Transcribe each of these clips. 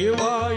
એવા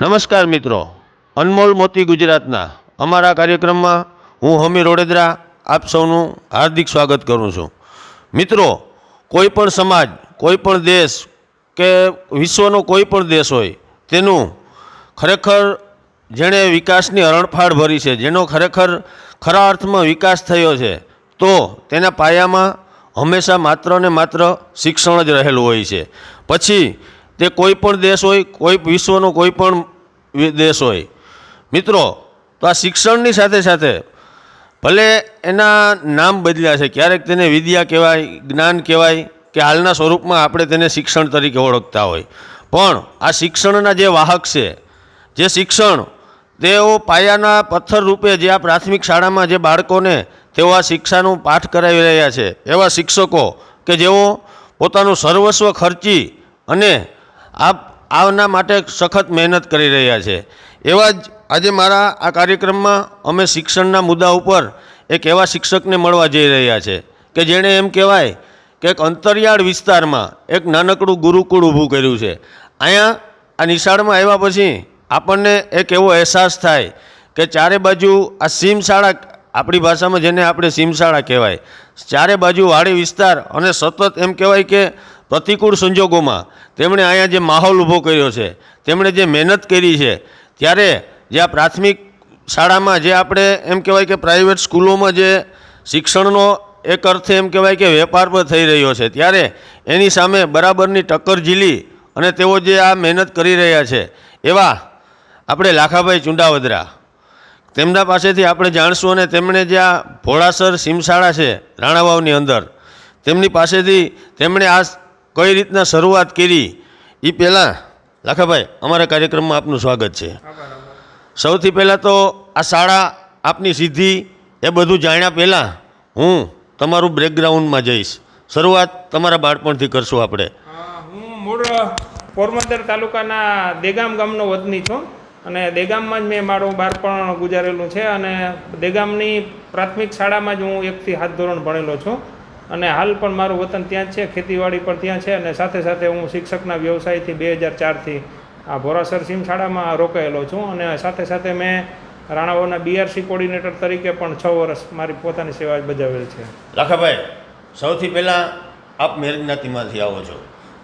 નમસ્કાર મિત્રો. અનમોલ મોતી ગુજરાતના અમારા કાર્યક્રમમાં હું હમીર રોડેદરા આપ સૌનું હાર્દિક સ્વાગત કરું છું. મિત્રો, કોઈ પણ સમાજ, કોઈ પણ દેશ કે વિશ્વનો કોઈ પણ દેશ હોય, તેનું ખરેખર જેણે વિકાસની હરણફાળ ભરી છે, જેનો ખરેખર ખરા અર્થમાં વિકાસ થયો છે, તો તેના પાયામાં હંમેશા માત્ર ને માત્ર શિક્ષણ જ રહેલું હોય છે. પછી તે કોઈ પણ દેશ હોય, કોઈ વિશ્વનો કોઈ પણ દેશ હોય. મિત્રો, તો આ શિક્ષણની સાથે સાથે ભલે એના નામ બદલ્યા છે, ક્યારેક તેને વિદ્યા કહેવાય, જ્ઞાન કહેવાય, કે હાલના સ્વરૂપમાં આપણે તેને શિક્ષણ તરીકે ઓળખતા હોય. પણ આ શિક્ષણના જે વાહક છે, જે શિક્ષણ, તેઓ પાયાના પથ્થર રૂપે જે આ પ્રાથમિક શાળામાં જે બાળકોને તેઓ આ શિક્ષાનું પાઠ કરાવી રહ્યા છે, એવા શિક્ષકો કે જેઓ પોતાનું સર્વસ્વ ખર્ચી અને આ આવના માટે સખત મહેનત કરી રહ્યા છે. એવા જ આજે મારા આ કાર્યક્રમમાં અમે શિક્ષણના મુદ્દા ઉપર એક એવા શિક્ષકને મળવા જઈ રહ્યા છે કે જેણે એમ કહેવાય કે એક અંતરિયાળ વિસ્તારમાં એક નાનકડું ગુરુકુળ ઊભું કર્યું છે. અહીંયા આ નિશાળમાં આવ્યા પછી આપણને એક એવો અહેસાસ થાય કે ચારે બાજુ આ સીમ શાળા આપણી ભાષામાં જેને આપણે સીમ શાળા કહેવાય, ચારે બાજુ વાડી વિસ્તાર અને સતત એમ કહેવાય કે પ્રતિકૂળ સંજોગોમાં તેમણે અહીંયા જે માહોલ ઊભો કર્યો છે, તેમણે જે મહેનત કરી છે, ત્યારે જે આ પ્રાથમિક શાળામાં જે આપણે એમ કહેવાય કે પ્રાઇવેટ સ્કૂલોમાં જે શિક્ષણનો એક અર્થે એમ કહેવાય કે વેપાર પણ થઈ રહ્યો છે, ત્યારે એની સામે બરાબરની ટક્કર ઝીલી અને તેઓ જે આ મહેનત કરી રહ્યા છે, એવા આપણે લાખાભાઈ ચુંડાવદરા. તેમના પાસેથી આપણે જાણશું અને તેમણે જે આ ભોળાસર સીમશાળા છે, રાણાવાવની અંદર, તેમની પાસેથી તેમણે આ કઈ રીતના શરૂઆત કરી એ પહેલાં, લાખાભાઈ, અમારા કાર્યક્રમમાં આપનું સ્વાગત છે. સૌથી પહેલાં તો આ શાળા આપની સિદ્ધિ એ બધું જાણ્યા પહેલાં હું તમારું બ્રેકગ્રાઉન્ડમાં જઈશ. શરૂઆત તમારા બાળપણથી કરશું આપણે. હું મૂળ પોરબંદર તાલુકાના દેગામ ગામનો વતની છું અને દેગામમાં જ મેં મારું બાળપણ ગુજારેલું છે અને દેગામની પ્રાથમિક શાળામાં જ હું એકથી હાથ ધોરણ ભણેલો છું. અને હાલ પણ મારું વતન ત્યાં જ છે, ખેતીવાડી પણ ત્યાં છે અને સાથે સાથે હું શિક્ષકના વ્યવસાયથી બે હજાર ચારથી આ ભોરાસર સીમ શાળામાં રોકાયેલો છું અને સાથે સાથે મેં રાણાઓના બીઆરસી કોર્ડિનેટર તરીકે પણ છ વર્ષ મારી પોતાની સેવા બજાવેલ છે. લાખાભાઈ સૌથી પહેલાં આપ મેર જ્ઞાતિમાંથી આવો છો.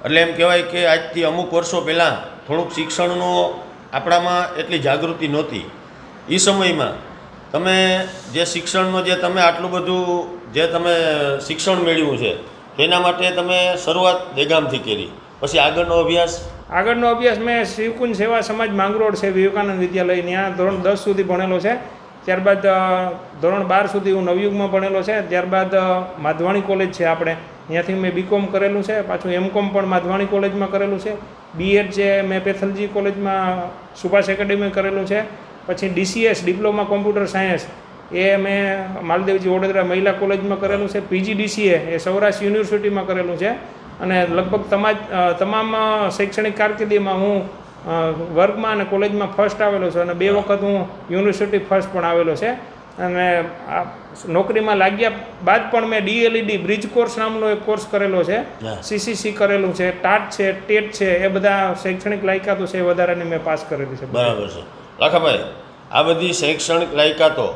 એટલે એમ કહેવાય કે આજથી અમુક વર્ષો પહેલાં થોડુંક શિક્ષણનો આપણામાં એટલી જાગૃતિ નહોતી. એ સમયમાં તમે જે શિક્ષણનો જે તમે આટલું બધું જે તમે શિક્ષણ મેળવ્યું છે તેના માટે તમે શરૂઆત દેગામથી કરી. પછી આગળનો અભ્યાસ? આગળનો અભ્યાસ મેં શિવકુંજ સેવા સમાજ માંગરોળ છે, વિવેકાનંદ વિદ્યાલય, ત્યાં ધોરણ દસ સુધી ભણેલો છે. ત્યારબાદ ધોરણ બાર સુધી હું નવયુગમાં ભણેલો છે. ત્યારબાદ માધવાણી કોલેજ છે આપણે. ત્યાંથી મેં બીકોમ કરેલું છે. પાછું એમકોમ પણ માધવાણી કોલેજમાં કરેલું છે. બીએડ છે મેં પેથલજી કોલેજમાં, સુભાષ એકેડેમી કરેલું છે. પછી ડીસીએસ ડિપ્લોમા કોમ્પ્યુટર સાયન્સ એ મેં માલદેવજી વડોદરા મહિલા કોલેજમાં કરેલું છે પીજીડીસીએ એ સૌરાષ્ટ્ર યુનિવર્સિટીમાં કરેલું છે. અને લગભગ તમાજ તમામ શૈક્ષણિક કારકિર્દીમાં હું વર્ગમાં અને કોલેજમાં ફર્સ્ટ આવેલો છું અને બે વખત હું યુનિવર્સિટી ફર્સ્ટ પણ આવેલો છે. અને આ નોકરીમાં લાગ્યા બાદ પણ મેં ડીએલઈડી બ્રિજ કોર્સ નામનો એક કોર્સ કરેલો છે. સીસીસી કરેલું છે ટાટ છે ટેટ છે એ બધા શૈક્ષણિક લાયકાતો છે એ વધારાની મેં પાસ કરેલી છે. બરાબર છે. લાખાભાઈ આ બધી શૈક્ષણિક લાયકાતો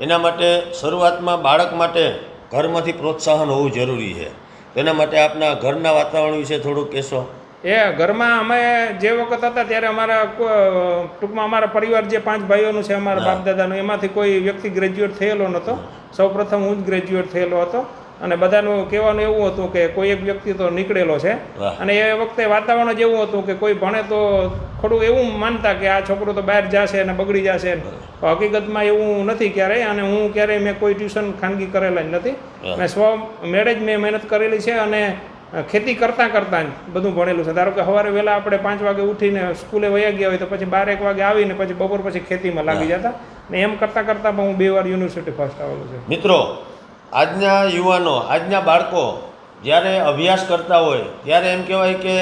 એના માટે શરૂઆતમાં બાળક માટે ઘરમાંથી પ્રોત્સાહન હોવું જરૂરી છે. તેના માટે આપના ઘરના વાતાવરણ વિશે થોડુંક કહેશો? એ ઘરમાં અમે જે વખત હતા ત્યારે અમારા ટૂંકમાં અમારા પરિવાર જે પાંચ ભાઈઓનું છે અમારા બાપ દાદાનું એમાંથી કોઈ વ્યક્તિ ગ્રેજ્યુએટ થયેલો નહોતો. સૌ પ્રથમ હું જ ગ્રેજ્યુએટ થયેલો હતો. અને બધાનું કહેવાનું એવું હતું કે કોઈ એક વ્યક્તિ તો નીકળેલો છે. અને એ વખતે વાતાવરણ જ એવું હતું કે કોઈ ભણે તો થોડું એવું માનતા કે આ છોકરો તો બહાર જશે અને બગડી જશે. હકીકતમાં એવું નથી ક્યારેય અને હું ક્યારેય મેં કોઈ ટ્યુશન ખાનગી કરેલા જ નથી. અને સ્વ મેળે જ મેં મહેનત કરેલી છે અને ખેતી કરતાં કરતાં જ બધું ભણેલું છે. ધારો કે સવારે વહેલા આપણે પાંચ વાગે ઉઠીને સ્કૂલે વયા ગયા હોય તો પછી બાર એક વાગે આવીને પછી બપોર પછી ખેતીમાં લાગી જતા. ને એમ કરતાં કરતાં પણ હું બે વાર યુનિવર્સિટી ફર્સ્ટ આવેલું છે. મિત્રો આજના યુવાનો, આજના બાળકો જ્યારે અભ્યાસ કરતા હોય, ત્યારે એમ કહેવાય કે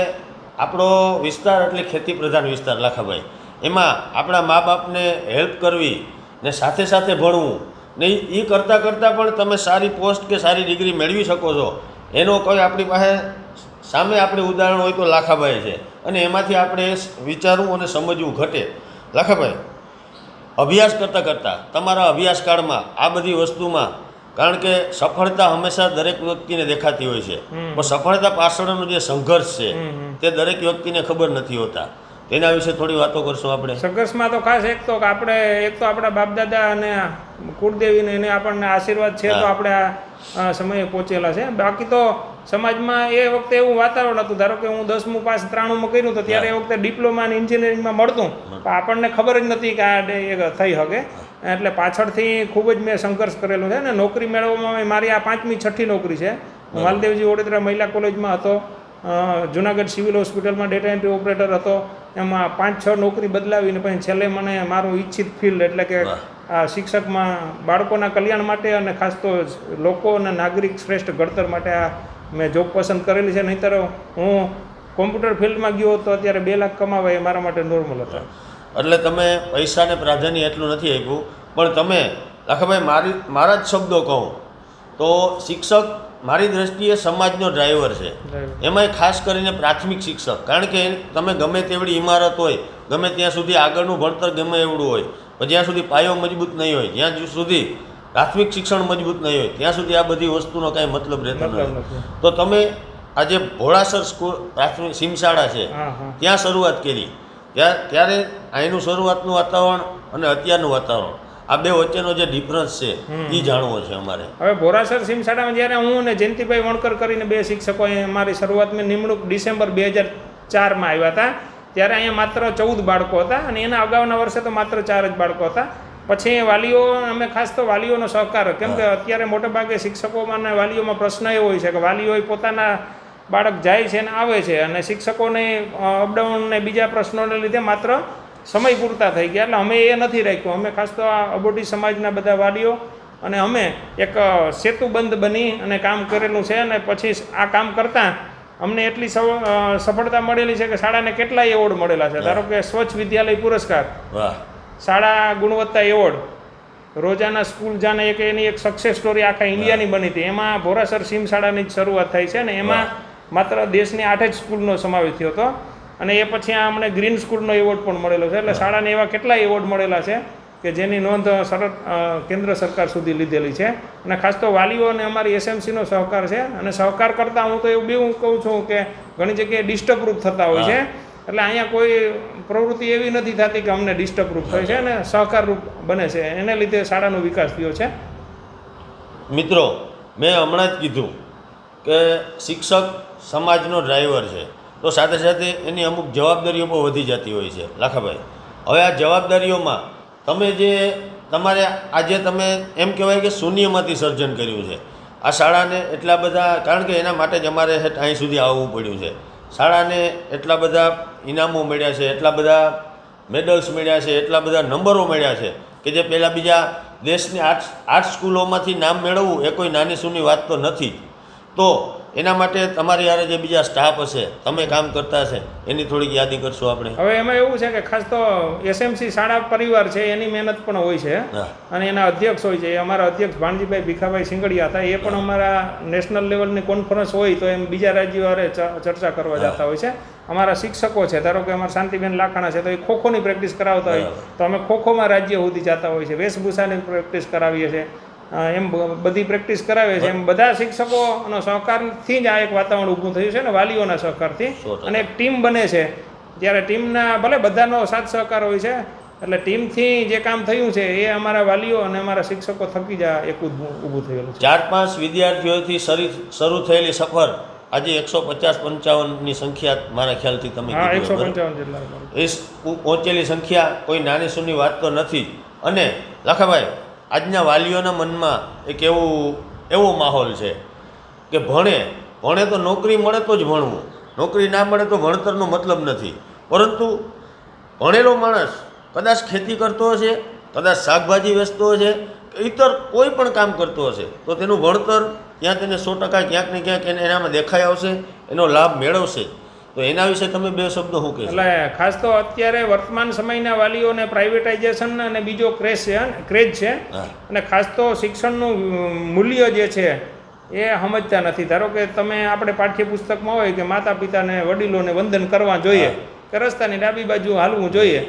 આપણો વિસ્તાર એટલે ખેતી પ્રધાન વિસ્તાર, લાખાભાઈ. એમાં આપણા મા બાપને હેલ્પ કરવી ને સાથે સાથે ભણવું ને એ કરતાં કરતાં પણ તમે સારી પોસ્ટ કે સારી ડિગ્રી મેળવી શકો છો. એનો કોઈ આપણી પાસે સામે આપણે ઉદાહરણ હોય તો લાખાભાઈ છે. અને એમાંથી આપણે વિચારવું અને સમજવું ઘટે. લાખાભાઈ, અભ્યાસ કરતાં કરતાં તમારા અભ્યાસકાળમાં આ બધી વસ્તુમાં કારણ કે સફળતા હંમેશા દરેક વ્યક્તિને દેખાતી હોય છે. પણ સફળતા પાછળનો જે સંઘર્ષ છે. તે દરેક વ્યક્તિને ખબર નથી હોતા. તેના વિશે થોડી વાતો કરશું આપણે. સંઘર્ષમાં તો ખાસ એક તો કે આપણે એક તો આપણા બાપદાદા અને કુળદેવીને એને આપણને આશીર્વાદ છે તો આપણે આ સમયે પહોંચેલા છે. બાકી તો સમાજમાં એ વખતે એવું વાતાવરણ હતું ધારો કે હું દસમું પાસ ત્રાણુંમાં કર્યું તો ત્યારે એ વખતે ડિપ્લોમા અને એન્જિનિયરિંગમાં મળતું. પણ આપણને ખબર જ નથી કે આ થઈ શકે એટલે પાછળથી ખૂબ જ મેં સંઘર્ષ કરેલો છે અને નોકરી મેળવવામાં મારી આ પાંચમી છઠ્ઠી નોકરી છે. હું માલદેવજી વડોદરા મહિલા કોલેજમાં હતો જુનાગઢ સિવિલ હોસ્પિટલમાં ડેટા એન્ટ્રી ઓપરેટર હતો. એમાં પાંચ છ નોકરી બદલાવીને પછી છેલ્લે મને મારું ઈચ્છિત ફિલ્ડ એટલે કે આ શિક્ષકમાં બાળકોના કલ્યાણ માટે અને ખાસ તો લોકો અને નાગરિક શ્રેષ્ઠ ઘડતર માટે આ મેં જોબ પસંદ કરેલી છે. નહીંતર હું કોમ્પ્યુટર ફિલ્ડમાં ગયો તો અત્યારે બે લાખ કમાવા એ મારા માટે નોર્મલ હતા. એટલે તમે પૈસાને પ્રાધાન્ય એટલું નથી આપ્યું પણ તમે લાખાભાઈ મારી મારા જ શબ્દો કહું તો શિક્ષક મારી દ્રષ્ટિએ સમાજનો ડ્રાઈવર છે. એમાંય ખાસ કરીને પ્રાથમિક શિક્ષક કારણ કે તમે ગમે તેવડી ઇમારત હોય ગમે ત્યાં સુધી આગળનું ભણતર ગમે એવડું હોય પણ જ્યાં સુધી પાયો મજબૂત નહીં હોય જ્યાં સુધી પ્રાથમિક શિક્ષણ મજબૂત નહીં હોય ત્યાં સુધી આ બધી વસ્તુનો કાંઈ મતલબ રહેતો નથી. તો તમે આજે ભોળાસર સ્કૂલ પ્રાથમિક સીમશાળા છે ત્યાં શરૂઆત કરી. ત્યારે અહીંનું શરૂઆતનું વાતાવરણ અને અત્યારનું વાતાવરણ. આ બે વચ્ચેનો જે ડિફરન્સ છે એ જાણવો છે અમારે. હવે બોરાસર સિમસાડામાં જ્યારે હું અને જયંતિભાઈ વણકર કરીને બે શિક્ષકોએ મારી શરૂઆતમાં નિમણૂક ડિસેમ્બર બે હજાર ચારમાં આવ્યા હતા ત્યારે અહીંયા માત્ર ચૌદ બાળકો હતા અને એના અગાઉના વર્ષે તો માત્ર ચાર જ બાળકો હતા. પછી વાલીઓ અમે ખાસ તો વાલીઓનો સહકાર કેમ કે અત્યારે મોટેભાગે શિક્ષકોમાં અને વાલીઓમાં પ્રશ્ન એવો હોય છે કે વાલીઓએ પોતાના બાળક જાય છે અને આવે છે અને શિક્ષકોને અપડાઉનને બીજા પ્રશ્નોને લીધે માત્ર સમય પૂરતા થઈ ગયા. એટલે અમે એ નથી રાખ્યું. અમે ખાસ તો આ અબોટી સમાજના બધા વાલીઓ અને અમે એક સેતુબંધ બની અને કામ કરેલું છે અને પછી આ કામ કરતાં અમને એટલી સફળતા મળેલી છે કે શાળાને કેટલાય એવોર્ડ મળેલા છે. ધારો કે સ્વચ્છ વિદ્યાલય પુરસ્કાર શાળા ગુણવત્તા એવોર્ડ રોજાના સ્કૂલ જાને એક એની એક સક્સેસ સ્ટોરી આખા ઇન્ડિયાની બની હતી. એમાં ભોરાસર સીમ શાળાની જ શરૂઆત થઈ છે અને એમાં માત્ર દેશની આઠ જ સ્કૂલનો સમાવેશ થયો હતો. અને એ પછી આ અમને ગ્રીન સ્કૂલનો એવોર્ડ પણ મળેલો છે. એટલે શાળાને એવા કેટલા એવોર્ડ મળેલા છે કે જેની નોંધ સરળ કેન્દ્ર સરકાર સુધી લીધેલી છે. અને ખાસ તો વાલીઓ અને અમારી એસએમસીનો સહકાર છે. અને સહકાર કરતાં હું તો એવું બી હું કહું છું કે ઘણી જગ્યાએ ડિસ્ટર્બરૂપ થતા હોય છે. એટલે અહીંયા કોઈ પ્રવૃત્તિ એવી નથી થતી કે અમને ડિસ્ટર્બરૂપ થાય છે અને સહકારરૂપ બને છે. એને લીધે શાળાનો વિકાસ થયો છે. મિત્રો મેં હમણાં જ કીધું કે શિક્ષક સમાજનો ડ્રાઈવર છે. તો સાથે સાથે એની અમુક જવાબદારીઓ પણ વધી જતી હોય છે. લાખાભાઈ, હવે આ જવાબદારીઓમાં તમે જે તમારે આજે તમે એમ કહેવાય કે શૂન્યમાંથી સર્જન કર્યું છે. આ શાળાને એટલા બધા, કારણ કે એના માટે જ અમારે અહીં સુધી આવવું પડ્યું છે. શાળાને એટલા બધા ઇનામો મળ્યા છે, એટલા બધા મેડલ્સ મળ્યા છે, એટલા બધા નંબરો મળ્યા છે કે જે પહેલાં બીજા દેશની આર્ટ્સ આર્ટ સ્કૂલોમાંથી નામ મેળવવું એ કોઈ નાની સૂની વાત તો નથી તો એના માટે તમારી યારે જે બીજા સ્ટાફ હશે તમે કામ કરતા હશે એની થોડીક યાદી કરશો આપણે. હવે એમાં એવું છે કે ખાસ તો એસએમસી શાળા પરિવાર છે એની મહેનત પણ હોય છે. અને એના અધ્યક્ષ હોય છે એ અમારા અધ્યક્ષ ભાણજીભાઈ ભીખાભાઈ સિંગડિયા હતા એ પણ અમારા નેશનલ લેવલની કોન્ફરન્સ હોય તો એમ બીજા રાજ્યો હારે ચર્ચા કરવા જતા હોય છે. અમારા શિક્ષકો છે ધારો કે અમારા શાંતિબેન લાખાણા છે તો એ ખોખોની પ્રેક્ટિસ કરાવતા હોય. તો અમે ખોખોમાં રાજ્ય સુધી જતા હોય છે વેશભૂષાની પ્રેક્ટિસ કરાવીએ છીએ. એમ બધી પ્રેક્ટિસ કરાવે છે. એમ બધા શિક્ષકોનો સહકારથી જ આ એક વાતાવરણ ઊભું થયું છે ને વાલીઓના સહકારથી. અને એક ટીમ બને છે. જ્યારે ટીમના ભલે બધાનો સાથ સહકાર હોય છે એટલે ટીમથી જે કામ થયું છે એ અમારા વાલીઓ અને અમારા શિક્ષકો થકી જ આ એક ઊભું ઊભું થયેલું છે. ચાર પાંચ વિદ્યાર્થીઓથી શરૂ થયેલી સફર આજે એકસો પચાસ પંચાવનની સંખ્યા મારા ખ્યાલથી તમે એકસો પંચાવન જેટલા. એ પહોંચેલી સંખ્યા કોઈ નાની સુની વાત તો નથી અને લાખાભાઈ આજના વાલીઓના મનમાં એક એવું, એવો માહોલ છે કે ભણે ભણે તો નોકરી મળે તો જ ભણવું. નોકરી ના મળે તો ભણતરનો મતલબ નથી. પરંતુ ભણેલો માણસ કદાચ ખેતી કરતો હશે, કદાચ શાકભાજી વેચતો હશે, કે ઇતર કોઈ પણ કામ કરતો હશે, તો તેનું ભણતર ત્યાં તેને સો ટકા ક્યાંક ને ક્યાંક એને એનામાં દેખાઈ આવશે, એનો લાભ મેળવશે. તો એના વિશે તમે બે શબ્દો શું કહેશો? એટલે ખાસ તો અત્યારે વર્તમાન સમયના વાલીઓને પ્રાઇવેટાઇઝેશન અને બીજો ક્રેઝ છે ક્રેઝ છે. અને ખાસ તો શિક્ષણનું મૂલ્ય જે છે એ સમજતા નથી. ધારો કે તમે આપણે પાઠ્યપુસ્તકમાં હોય કે માતા પિતાને વડીલોને વંદન કરવા જોઈએ કે રસ્તાની ડાબી બાજુ હાલવું જોઈએ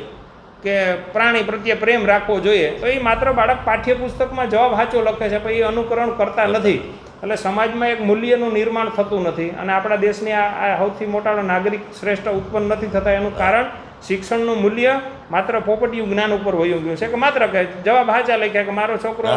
કે પ્રાણી પ્રત્યે પ્રેમ રાખવો જોઈએ તો એ માત્ર બાળક પાઠ્યપુસ્તકમાં જવાબ સાચો લખે છે પણ એ અનુકરણ કરતા નથી. એટલે સમાજમાં એક મૂલ્યનું નિર્માણ થતું નથી અને આપણા દેશની આ સૌથી મોટા નાગરિક શ્રેષ્ઠ ઉત્પન્ન નથી થતા એનું કારણ શિક્ષણનું મૂલ્ય માત્ર પોપટિયું જ્ઞાન ઉપર વયું ગયું છે. કે માત્ર કે જવાબ હાચા લખ્યા કે મારો છોકરો.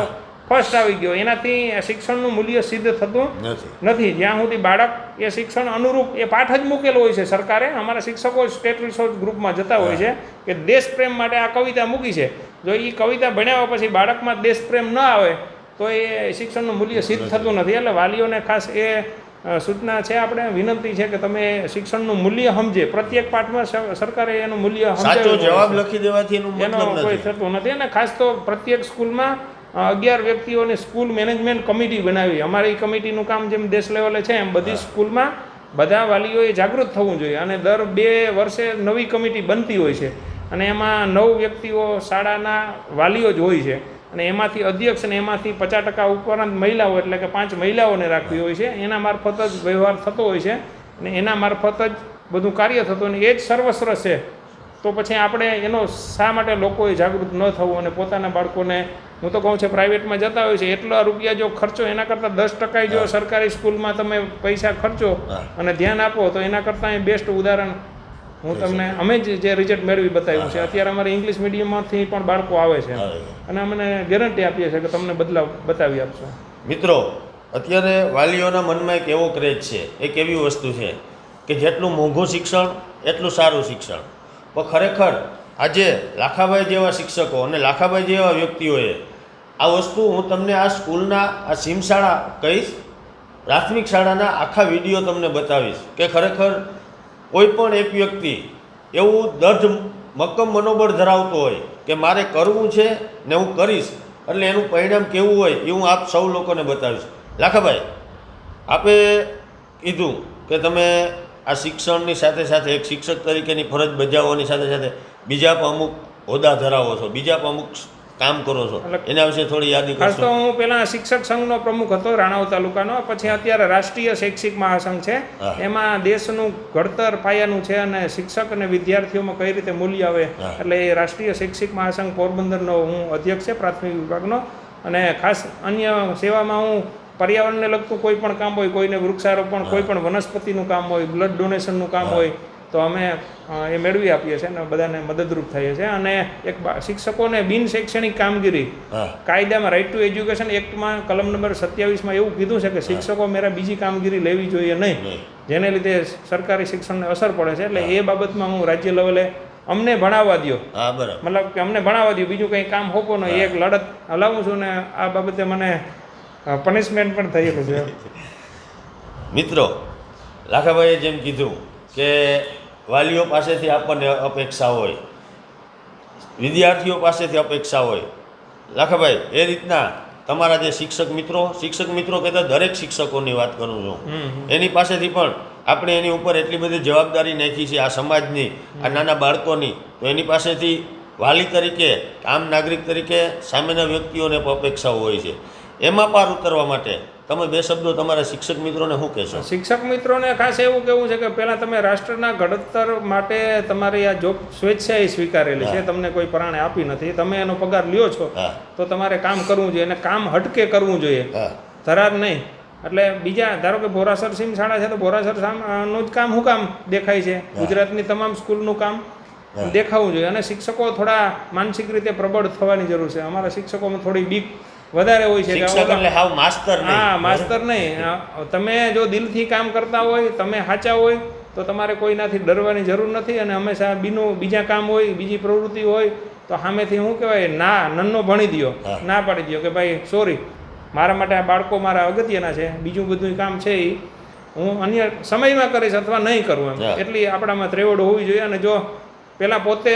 ફર્સ્ટ આવી ગયો. એનાથી શિક્ષણનું મૂલ્ય સિદ્ધ થતું નથી. નથી. જ્યાં સુધી બાળક એ શિક્ષણ અનુરૂપ એ પાઠ જ મૂકેલો હોય છે સરકારે. અમારા શિક્ષકો સ્ટેટ રિસોર્સ ગ્રુપમાં જતા હોય છે કે દેશ પ્રેમ માટે આ કવિતા મૂકી છે. જો એ કવિતા ભણ્યા પછી બાળકમાં દેશ પ્રેમ ન આવે તો એ શિક્ષણનું મૂલ્ય સિદ્ધ થતું નથી. એટલે વાલીઓને ખાસ એ સૂચના છે આપણે વિનંતી છે કે તમે શિક્ષણનું મૂલ્ય સમજે. પ્રત્યેક પાઠમાં સરકારે એનું મૂલ્ય સમજાવ્યું જવાબ લખી દેવાથી એનો કોઈ થતું નથી. અને ખાસ તો પ્રત્યેક સ્કૂલમાં અગિયાર વ્યક્તિઓની સ્કૂલ મેનેજમેન્ટ કમિટી બનાવી. અમારી કમિટીનું કામ જેમ દેશ લેવલે છે એમ બધી સ્કૂલમાં બધા વાલીઓએ જાગૃત થવું જોઈએ. અને દર બે વર્ષે નવી કમિટી બનતી હોય છે. અને એમાં નવ વ્યક્તિઓ શાળાના વાલીઓ જ હોય છે. અને એમાંથી અધ્યક્ષ અને એમાંથી પચાસ ટકા ઉપરાંત મહિલાઓ એટલે કે પાંચ મહિલાઓને રાખવી હોય છે. એના મારફત જ વ્યવહાર થતો હોય છે અને એના મારફત જ બધું કાર્ય થતું અને એ જ સર્વસ્વ છે. તો પછી આપણે એનો શા માટે લોકોએ જાગૃત ન થવું અને પોતાના બાળકોને હું તો કહું છું પ્રાઇવેટમાં જતા હોય છે. એટલા રૂપિયા જો ખર્ચો એના કરતાં દસ ટકા જો સરકારી સ્કૂલમાં તમે પૈસા ખર્ચો અને ધ્યાન આપો તો એના કરતાં એ બેસ્ટ ઉદાહરણ હું તમને અમે જ જે રિઝલ્ટ મેળવી બતાવ્યું છે અત્યારે અમારે ઇંગ્લિશ મીડિયમમાંથી પણ બાળકો આવે છે. અને અમને ગેરંટી આપીએ છીએ કે તમને બદલાવ બતાવી આપશો. મિત્રો અત્યારે વાલીઓના મનમાં એક એવો ક્રેઝ છે એક એવી વસ્તુ છે કે જેટલું મોંઘું શિક્ષણ એટલું સારું શિક્ષણ. પણ ખરેખર આજે લાખાભાઈ જેવા શિક્ષકો અને લાખાભાઈ જેવા વ્યક્તિઓએ આ વસ્તુ હું તમને આ સ્કૂલના આ સીમશાળા કહીશ પ્રાથમિક શાળાના આખા વીડિયો તમને બતાવીશ કે ખરેખર કોઈ પણ એક વ્યક્તિ એવું દઢ મક્કમ મનોબળ ધરાવતો હોય કે મારે કરવું છે ને હું કરીશ, એટલે એનું પરિણામ કેવું હોય એ હું આપ સૌ લોકોને બતાવીશ. લાખાભાઈ, આપે કીધું કે તમે આ શિક્ષણની સાથે સાથે એક શિક્ષક તરીકેની ફરજ બજાવવાની સાથે સાથે બીજા પણ અમુક હોદ્દા ધરાવો છો, બીજા પણ અમુક કામ કરો છો. એના વિશે થોડી યાદી ખાસ તો હું પહેલાં શિક્ષક સંઘનો પ્રમુખ હતો રાણાવ તાલુકાનો. પછી અત્યારે રાષ્ટ્રીય શૈક્ષિક મહાસંઘ છે. એમાં દેશનું ઘડતર પાયાનું છે અને શિક્ષક અને વિદ્યાર્થીઓમાં કઈ રીતે મૂલ્ય આવે એટલે એ રાષ્ટ્રીય શૈક્ષિક મહાસંઘ પોરબંદરનો હું અધ્યક્ષ છે પ્રાથમિક વિભાગનો. અને ખાસ અન્ય સેવામાં હું પર્યાવરણને લગતું કોઈ પણ કામ હોય કોઈને વૃક્ષારોપણ કોઈ પણ વનસ્પતિનું કામ હોય બ્લડ ડોનેશનનું કામ હોય તો અમે એ મેળવી આપીએ છીએ અને બધાને મદદરૂપ થઈએ છીએ. અને એક શિક્ષકોને બિન શૈક્ષણિક કામગીરી કાયદામાં રાઇટ ટુ એજ્યુકેશન એક્ટમાં કલમ નંબર સત્યાવીસમાં એવું કીધું છે કે શિક્ષકો મેરા બીજી કામગીરી લેવી જોઈએ નહીં. જેને લીધે સરકારી શિક્ષણને અસર પડે છે. એટલે એ બાબતમાં હું રાજ્ય લેવલે અમને ભણાવવા દ્યો. બરાબર. મતલબ કે અમને ભણાવવા દો બીજું કંઈ કામ હોકો નહીં. એક લડત હલાવું છું ને આ બાબતે મને પનિશમેન્ટ પણ થયેલું છે. મિત્રો લાખાભાઈએ જેમ કીધું કે વાલીઓ પાસેથી આપણને અપેક્ષા હોય. વિદ્યાર્થીઓ પાસેથી અપેક્ષા હોય. લાખાભાઈ એ રીતના તમારા જે શિક્ષક મિત્રો શિક્ષક મિત્રો કહેતા દરેક શિક્ષકોની વાત કરું છું. એની પાસેથી પણ આપણે એની ઉપર એટલી બધી જવાબદારી નાખી છે આ સમાજની આ નાના બાળકોની. તો એની પાસેથી વાલી તરીકે આમ નાગરિક તરીકે સામેના વ્યક્તિઓને પણ અપેક્ષાઓ હોય છે. એમાં પાર ઉતરવા માટે તમે બે શબ્દો તમારા શિક્ષક મિત્રોને શું કહેશો? શિક્ષક મિત્રોને ખાસ એવું કેવું છે કે પહેલાં તમે રાષ્ટ્રના ઘડતર માટે તમારી આ જોબ સ્વેચ્છાએ સ્વીકારેલી છે. તમને કોઈ પરાણે આપી નથી. તમે એનો પગાર લ્યો છો તો તમારે કામ કરવું જોઈએ અને કામ હટકે કરવું જોઈએ. ધરાર નહીં. એટલે બીજા ધારો કે બોરાસર સીમ શાળા છે તો બોરાસર સામ- નું જ કામ શું કામ દેખાય છે? ગુજરાતની તમામ સ્કૂલનું કામ. દેખાવું જોઈએ. અને શિક્ષકો થોડા માનસિક રીતે પ્રબળ થવાની જરૂર છે. અમારા શિક્ષકોમાં થોડી બીક વધારે હોય છે કે એટલે હાવ માસ્તર નહીં. હા. માસ્તર નહીં તમે જો દિલથી કામ કરતા હોય તમે સાચા હોય તો તમારે કોઈનાથી ડરવાની જરૂર નથી અને હંમેશા બીનું બીજા કામ હોય બીજી પ્રવૃત્તિ હોય તો સામેથી શું કહેવાય ના નન્નો ભણી દ્યો. ના પાડી દ્યો કે ભાઈ સોરી મારા માટે આ બાળકો મારા અગત્યના છે બીજું બધું કામ છે એ હું અન્ય સમયમાં કરીશ અથવા નહીં કરું એમ. એટલી આપણામાં ત્રેવડ હોવી જોઈએ અને જો પેલા પોતે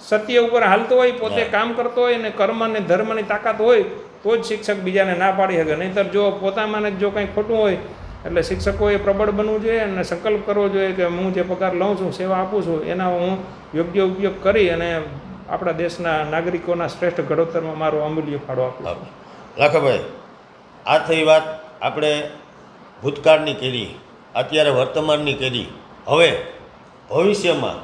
સત્ય ઉપર હાલતો હોય પોતે કામ કરતો હોય અને કર્મ અને ધર્મની તાકાત હોય તો જ શિક્ષક બીજાને ના પાડી શકે. નહીંતર જો પોતામાં જ કંઈ ખોટું હોય, એટલે શિક્ષકોએ પ્રબળ બનવું જોઈએ અને સંકલ્પ કરવો જોઈએ કે હું જે પગાર લઉં છું, સેવા આપું છું, એના હું યોગ્ય ઉપયોગ કરી અને આપણા દેશના નાગરિકોના શ્રેષ્ઠ ઘડોતરમાં મારો અમૂલ્ય ફાળો આપું લાખાભાઈ, આ થઈ વાત આપણે ભૂતકાળની કરી, અત્યારે વર્તમાનની કરી. હવે ભવિષ્યમાં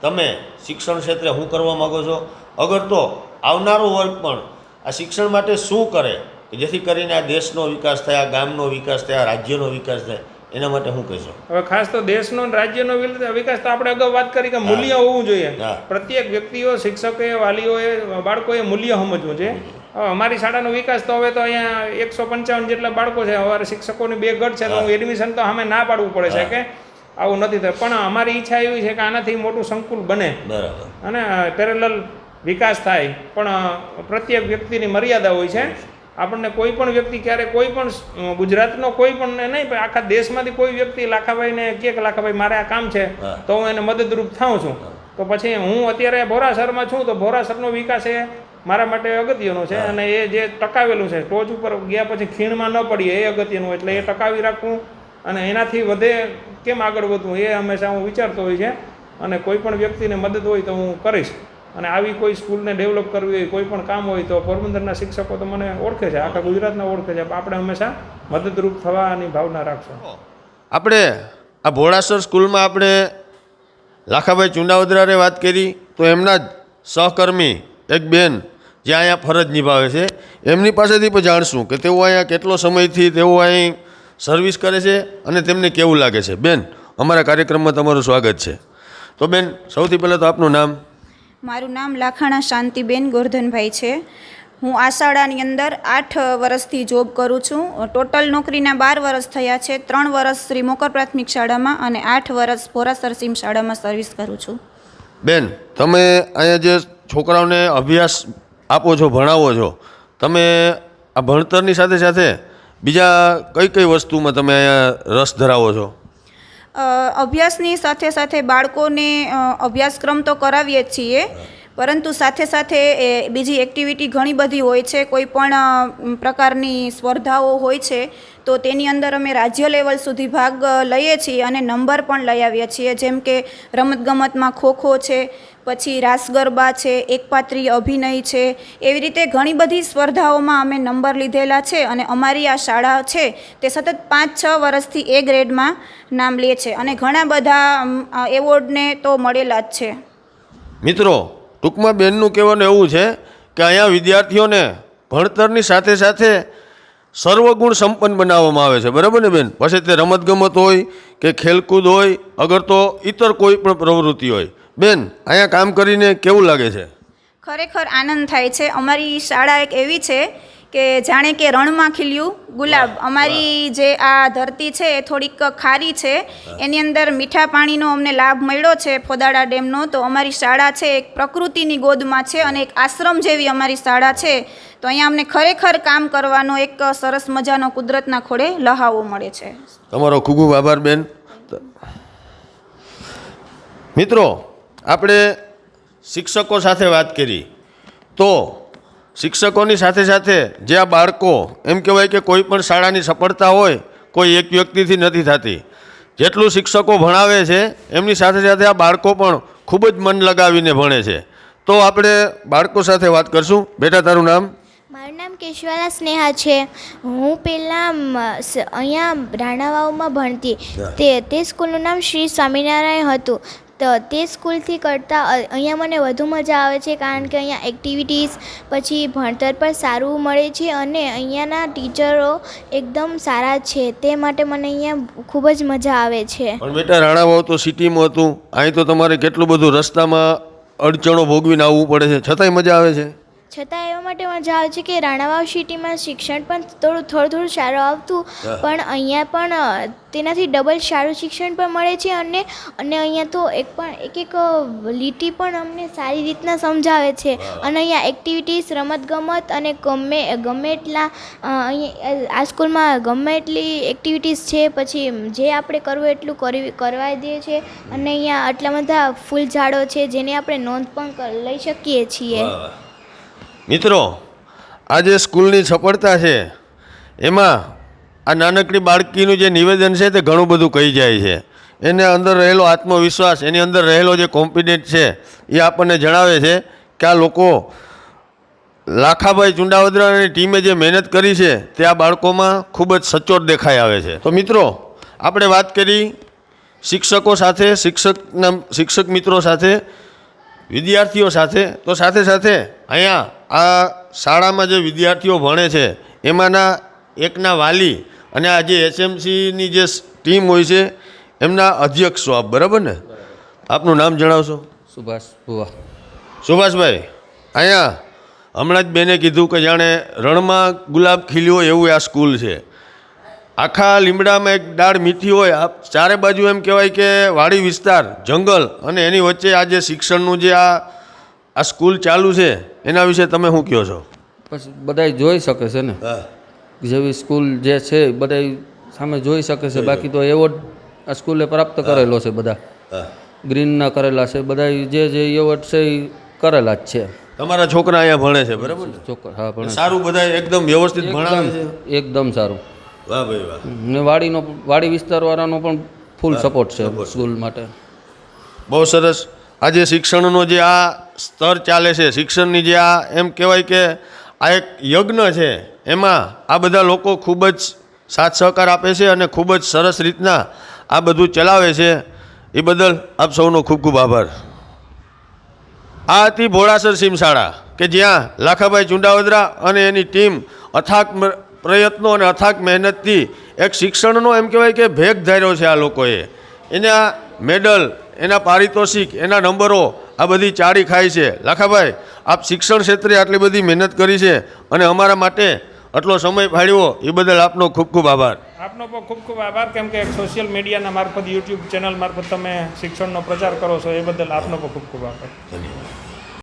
તમે શિક્ષણ ક્ષેત્રે શું કરવા માગો છો? અગર તો આવનારો વર્ગ પણ આ શિક્ષણ માટે શું કરે? કે જેથી કરીને આ દેશનો વિકાસ થાય આ ગામનો વિકાસ થાય આ રાજ્યનો વિકાસ થાય એના માટે શું કહેશો હવે ખાસ તો દેશનો રાજ્યનો વિકાસ તો આપણે અગાઉ વાત કરી કે મૂલ્ય હોવું જોઈએ. પ્રત્યેક વ્યક્તિઓ શિક્ષકોએ વાલીઓએ બાળકોએ મૂલ્ય સમજવું છે. અમારી શાળાનો વિકાસ તો હવે તો અહીંયા એકસો પંચાવન જેટલા બાળકો છે. અમારે શિક્ષકોની બે ગઢ છે તો હું. એડમિશન તો અમે ના પાડવું પડે છે કે? આવું નથી થયું. પણ અમારી ઈચ્છા એવી છે કે આનાથી મોટું સંકુલ બને. બરાબર. અને પેરેલલ વિકાસ થાય પણ પ્રત્યેક વ્યક્તિની મર્યાદા હોય છે. આપણને કોઈ પણ વ્યક્તિ ક્યારે કોઈ પણ ગુજરાતનો કોઈ પણ નહીં આખા દેશમાંથી કોઈ વ્યક્તિ લાખાભાઈને કહે કે લાખાભાઈ મારે આ કામ છે તો હું એને મદદરૂપ થાઉં છું. તો પછી હું અત્યારે ભોરાસરમાં છું તો ભોરાસરનો વિકાસ એ મારા માટે અગત્યનો છે અને એ જે ટકાવેલું છે ટોચ ઉપર ગયા પછી ખીણમાં ન પડીએ એ અગત્યનું એટલે એ ટકાવી રાખવું અને એનાથી વધે કેમ આગળ વધવું એ હંમેશા હું વિચારતો હોય છે. અને કોઈ પણ વ્યક્તિને મદદ હોય તો હું કરીશ. અને આવી કોઈ સ્કૂલને ડેવલપ કરવી હોય, કોઈ પણ કામ હોય તો પોરબંદરના શિક્ષકો તો મને ઓળખે છે, આખા ગુજરાતના ઓળખે છે. આપણે હંમેશા મદદરૂપ થવાની ભાવના રાખશું. આપણે આ ભોળાસર સ્કૂલમાં આપણે લાખાભાઈ ચુંડાવદરાને વાત કરી, તો એમના જ સહકર્મી એક બેન જે અહીંયા ફરજ નિભાવે છે, એમની પાસેથી પણ જાણશું કે તેઓ અહીંયા કેટલો સમયથી તેઓ અહીં સર્વિસ કરે છે અને તેમને કેવું લાગે છે. બેન, અમારા કાર્યક્રમમાં તમારું સ્વાગત છે. તો બેન, સૌથી પહેલાં તો આપનું નામ? મારું નામ લાખાણા શાંતિબેન ગોરધનભાઈ છે. હું આ શાળાની અંદર આઠ વર્ષથી જોબ કરું છું. ટોટલ નોકરીના બાર વર્ષ થયા છે. ત્રણ વર્ષ શ્રી મોકર પ્રાથમિક શાળામાં અને આઠ વર્ષ ભોરાસર સીમ શાળામાં સર્વિસ કરું છું. બેન, તમે અહીંયા જે છોકરાઓને અભ્યાસ આપો છો, ભણાવો છો, તમે આ ભણતરની સાથે સાથે બીજા કઈ કઈ વસ્તુમાં તમે અહીંયા રસ ધરાવો છો? અભ્યાસની સાથે સાથે બાળકોને અભ્યાસક્રમ તો કરાવીએ જ છીએ, પરંતુ સાથે સાથે એ બીજી એક્ટિવિટી ઘણી બધી હોય છે. કોઈ પણ પ્રકારની સ્પર્ધાઓ હોય છે, તો તેની અંદર અમે રાજ્ય લેવલ સુધી ભાગ લઈએ છીએ અને નંબર પણ લઈ આવીએ છીએ. જેમ કે રમતગમતમાં ખોખો છે પછી રાસ ગરબા છે, એકપાત્રીય અભિનય છે, એવી રીતે ઘણી બધી સ્પર્ધાઓમાં અમે નંબર લીધેલા છે અને અમારી આ શાળા છે તે સતત પાંચ છ વર્ષથી એ ગ્રેડમાં નામ લે છે અને ઘણા બધા એવોર્ડને તો મળેલા જ છે. મિત્રો, ટૂંકમાં બેનનું કહેવાનું એવું છે કે અહીંયા વિદ્યાર્થીઓને ભણતરની સાથે સાથે સર્વગુણ સંપન્ન બનાવવામાં આવે છે. બરાબર ને બેન? પછી તે રમતગમત હોય કે ખેલકૂદ હોય, અગર તો ઇતર કોઈ પણ પ્રવૃત્તિ હોય. બેન અહીંયા કામ કરીને કેવું લાગે છે? ખરેખર આનંદ થાય છે. અમારી શાળા એક એવી છે કે જાણે કે રણમાં ખીલ્યું ગુલાબ. અમારી જે આ ધરતી છે એ થોડીક ખારી છે. એની અંદર મીઠા પાણીનો અમને લાભ મળ્યો છે ફોદાડા ડેમનો. તો અમારી શાળા છે એક પ્રકૃતિની ગોદમાં છે અને એક આશ્રમ જેવી અમારી શાળા છે. તો અહીંયા અમને ખરેખર કામ કરવાનો એક સરસ મજાનો કુદરતના ખોળે લહાવો મળે છે. તમારો ખૂબ ખૂબ આભાર બેન. મિત્રો આપણે શિક્ષકો સાથે વાત કરી તો શિક્ષકોની સાથે સાથે જે આ બાળકો એમ કહેવાય કે કોઈ પણ શાળાની સફળતા હોય કોઈ એક વ્યક્તિથી નથી થતી. જેટલું શિક્ષકો ભણાવે છે એમની સાથે સાથે આ બાળકો પણ ખૂબ જ મન લગાવીને ભણે છે. તો આપણે બાળકો સાથે વાત કરશું. બેટા તારું નામ? મારું નામ કેશવાલા સ્નેહા છે. હું પહેલાં અહીંયા રાણાવાવમાં ભણતી. તે તે સ્કૂલનું નામ શ્રી સ્વામિનારાયણ હતું. તો તે સ્કૂલથી કરતાં અહીંયા મને વધુ મજા આવે છે કારણ કે અહીંયા એક્ટિવિટીઝ, પછી ભણતર પણ સારું મળે છે અને અહીંયાના ટીચરો એકદમ સારા છે. તે માટે મને અહીંયા ખૂબ જ મજા આવે છે. પણ બેટા, રાણાવાવ તો સિટીમાં હતું. અહીં તો તમારે કેટલું બધું રસ્તામાં અડચણો ભોગવીને આવવું પડે છે. છતાંય મજા આવે છે. છતાં એવા માટે મજા આવે છે કે રાણાવાવ સિટીમાં શિક્ષણ પણ થોડું થોડું થોડું સારું આવતું પણ અહીંયા પણ તેનાથી ડબલ સારું શિક્ષણ પણ મળે છે અને અને અહીંયા તો એક પણ એક એક લીટી પણ અમને સારી રીતના સમજાવે છે. અને અહીંયા એક્ટિવિટીઝ રમતગમત અને ગમે ગમે એટલા અહીંયા આ સ્કૂલમાં ગમે એટલી એક્ટિવિટીઝ છે પછી જે આપણે કરવું એટલું કરવી કરવા દે છે. અને અહીંયા આટલા બધા ફૂલ ઝાડો છે જેની આપણે નોંધ પણ લઈ શકીએ છીએ. મિત્રો, આ જે સ્કૂલની સફળતા છે, એમાં આ નાનકડી બાળકીનું જે નિવેદન છે તે ઘણું બધું કહી જાય છે. એને અંદર રહેલો આત્મવિશ્વાસ, એની અંદર રહેલો જે કોન્ફિડન્ટ છે, એ આપણને જણાવે છે કે આ લોકો લાખાભાઈ ચુંડાવદરાની ટીમે જે મહેનત કરી છે, તે આ બાળકોમાં ખૂબ જ સચોટ દેખાઈ આવે છે. તો મિત્રો, આપણે વાત કરી શિક્ષકો સાથે, શિક્ષકના, શિક્ષક મિત્રો સાથે. વિદ્યાર્થીઓ સાથે તો સાથે સાથે અહીંયા આ શાળામાં જે વિદ્યાર્થીઓ ભણે છે એમાંના એકના વાલી અને આ જે એસએમસીની જે ટીમ હોય છે એમના અધ્યક્ષ છો આપ બરાબર ને? આપનું નામ જણાવશો? સુભાષ ભુવા. સુભાષભાઈ અહીંયા હમણાં જ બેને કીધું કે જાણે રણમાં ગુલાબ ખીલ્યો એવું આ સ્કૂલ છે. આખા લીમડામાં એક ડાળ મીઠી હોય આ ચારે બાજુ એમ કહેવાય કે વાડી વિસ્તાર જંગલ અને એની વચ્ચે આ જે શિક્ષણનું જે આ આ સ્કૂલ ચાલુ છે એના વિશે તમે શું કહો છો? પછી બધાય જોઈ શકે છે ને. જેવી સ્કૂલ જે છે બધાય સામે જોઈ શકે છે. બાકી તો એવોર્ડ આ સ્કૂલે પ્રાપ્ત કરેલો છે બધા. ગ્રીનના કરેલા છે. બધા જે જે એવોર્ડ છે એ કરેલા જ છે. તમારા છોકરા અહીંયા ભણે છે બરાબર ને? હા પણ સારું બધા એકદમ વ્યવસ્થિત ભણાવે છે. એકદમ સારું. વાહ ભાઈ વાહ. ને વાડીનો વાડી વિસ્તારવાળાનો પણ ફૂલ સપોર્ટ છે સ્કૂલ માટે. બહુ સરસ. આજે શિક્ષણનો જે આ સ્તર ચાલે છે શિક્ષણની જે આ એમ કહેવાય કે આ એક યજ્ઞ છે એમાં આ બધા લોકો ખૂબ જ સાથ સહકાર આપે છે અને ખૂબ જ સરસ રીતના આ બધું ચલાવે છે. એ બદલ આપ સૌનો ખૂબ ખૂબ આભાર. આ હતી ભોળાસર સીમ શાળા કે જ્યાં લાખાભાઈ ચુંડાવદરા અને એની ટીમ અથાક પ્રયત્નો અને અથાક મહેનતથી એક શિક્ષણનો એમ કહેવાય કે ભેગ ધાર્યો છે આ લોકોએ. એના મેડલ એના પારિતોષિક એના નંબરો આ બધી ચાળી ખાય છે. લાખાભાઈ આપ શિક્ષણ ક્ષેત્રે આટલી બધી મહેનત કરી છે અને અમારા માટે આટલો સમય ફાળ્યો એ બદલ આપનો ખૂબ ખૂબ આભાર. આપનો પણ ખૂબ ખૂબ આભાર કેમ કે સોશિયલ મીડિયાના મારફત યુટ્યુબ ચેનલ મારફત તમે શિક્ષણનો પ્રચાર કરો છો એ બદલ આપનો પણ ખૂબ ખૂબ આભાર.